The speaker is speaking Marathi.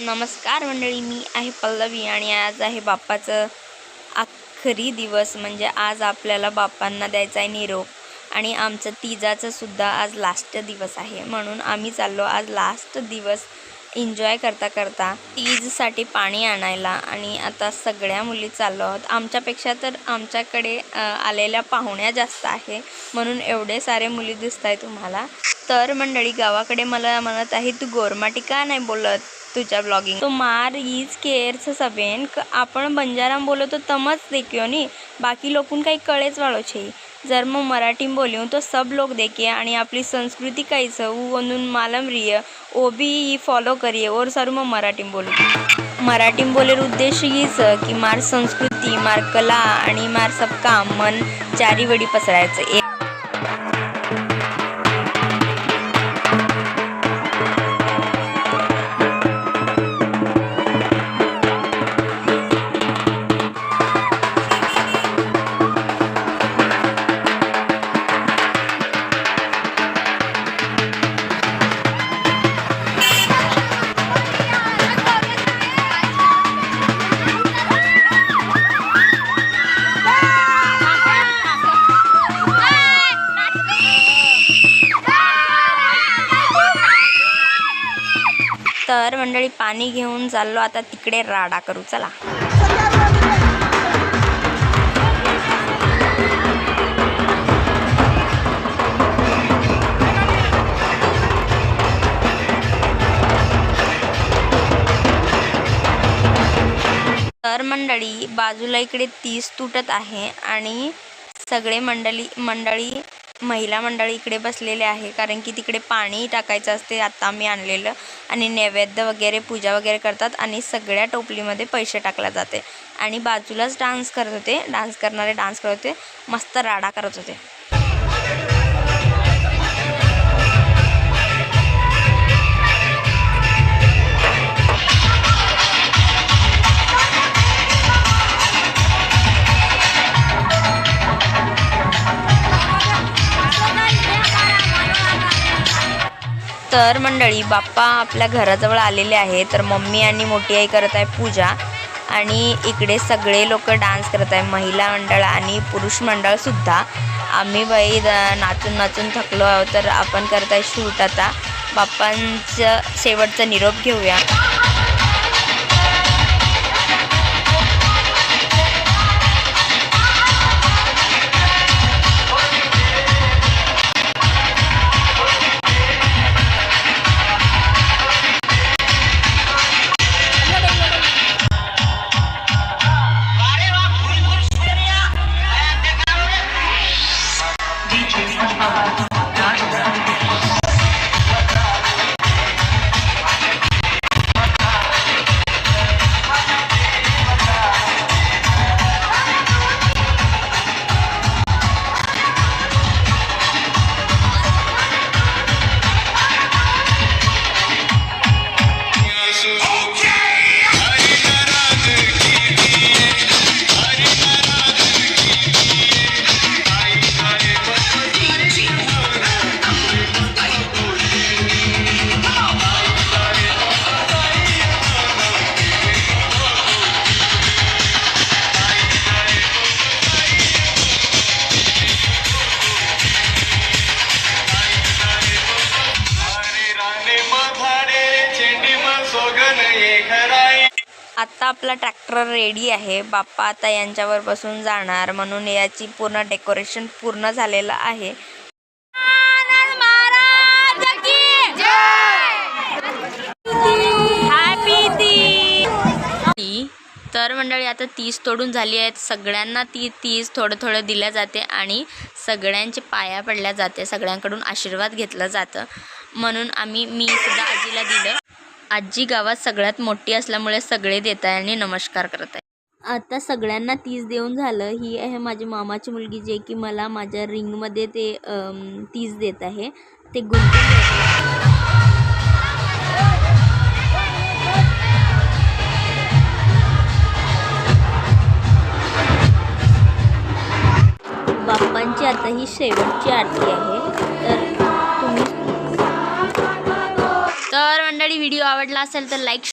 नमस्कार मंडळी मी आहे पल्लवी आणि आज आहे बाप्पाचं आखरी दिवस म्हणजे आज आपल्याला बाप्पांना द्यायचा आहे निरोप. आणि आमचं तिजाचं सुद्धा आज लास्ट दिवस आहे. म्हणून आम्ही चाललो आज लास्ट दिवस एन्जॉय करता करता तीजसाठी पाणी आणायला. आणि आता सगळ्या मुली चाललो आहोत. आमच्यापेक्षा तर आमच्याकडे आलेल्या पाहुण्या जास्त आहे. म्हणून एवढे सारे मुली दिसत आहे तुम्हाला. तर मंडळी गावाकडे मला म्हणत आहे तू गोरमाटी का नाही बोलत? तुझ्या ब्लॉगिंग तो मार हीज केअर्स सभेन आपण बंजाराम बोलतो तमच देखियो नी. बाकी लोकून काही कळेच वाळो छे जर मग मराठी बोलूं तो सब लोग देखे आणि आपली संस्कृती काहीच ऊ म्हणून मालम रिय ओ भी फॉलो करिये. और सर मग मराठी बोलू. मराठी बोलेर उद्देश हीच की मार संस्कृती मार कला आणि मार सब काम मन चारी वडी पसरायचं. तर मंडळी पाणी घेऊन चाललो. आता तिकडे राडा करू. चला. तर मंडळी बाजूला इकडे तीस तुटत आहे आणि सगळे मंडळी मंडळी महिला मंडळी इकडे बसलेले आहे कारण की तिकडे पाणी टाकायचं असते आत्ता आम्ही आणलेलं. आणि नैवेद्य वगैरे पूजा वगैरे करतात आणि सगळ्या टोपलीमध्ये पैसे टाकला जाते. आणि बाजूलाच डान्स करत होते डान्स करणारे डान्स करत होते मस्त राडा करत होते. तर मंडळी बाप्पा आपल्या घराजवळ आलेले आहे तर मम्मी आणि मोठी आई करत आहे पूजा. आणि इकडे सगळे लोक डान्स करत आहे महिला मंडळ आणि पुरुष मंडळसुद्धा आम्ही बाई नाचून नाचून थकलो आहोत. तर आपण करत आहे शूट आता. बाप्पांचं शेवटचा निरोप घेऊया. आत्ता आपला ट्रॅक्टर रेडी आहे. बाप्पा आता यांच्यावर बसून जाणार. म्हणून याची पूर्ण डेकोरेशन पूर्ण झालेलं आहे. तर मंडळी आता तीस तोडून झाली आहेत. सगळ्यांना ती तीस थोडं थोडं दिल्या जाते आणि सगळ्यांचे पाया पडल्या जाते. सगळ्यांकडून आशीर्वाद घेतलं जातं. म्हणून आम्ही मी सुद्धा आजीला दिलं. आजी गावात सगळ्यात मोठी असल्यामुळे सगळे देत आहे आणि नमस्कार करत आहे आता सगळ्यांना तीस देऊन झालं. ही आहे माझी मामाची मुलगी जे की मला माझ्या रिंगमध्ये ते तीज तीस देत आहे. ते गुंतून बाप्पांची आता ही शेवटची आरती आहे. तर मंडळी व्हिडिओ आवडला असेल तर लाईक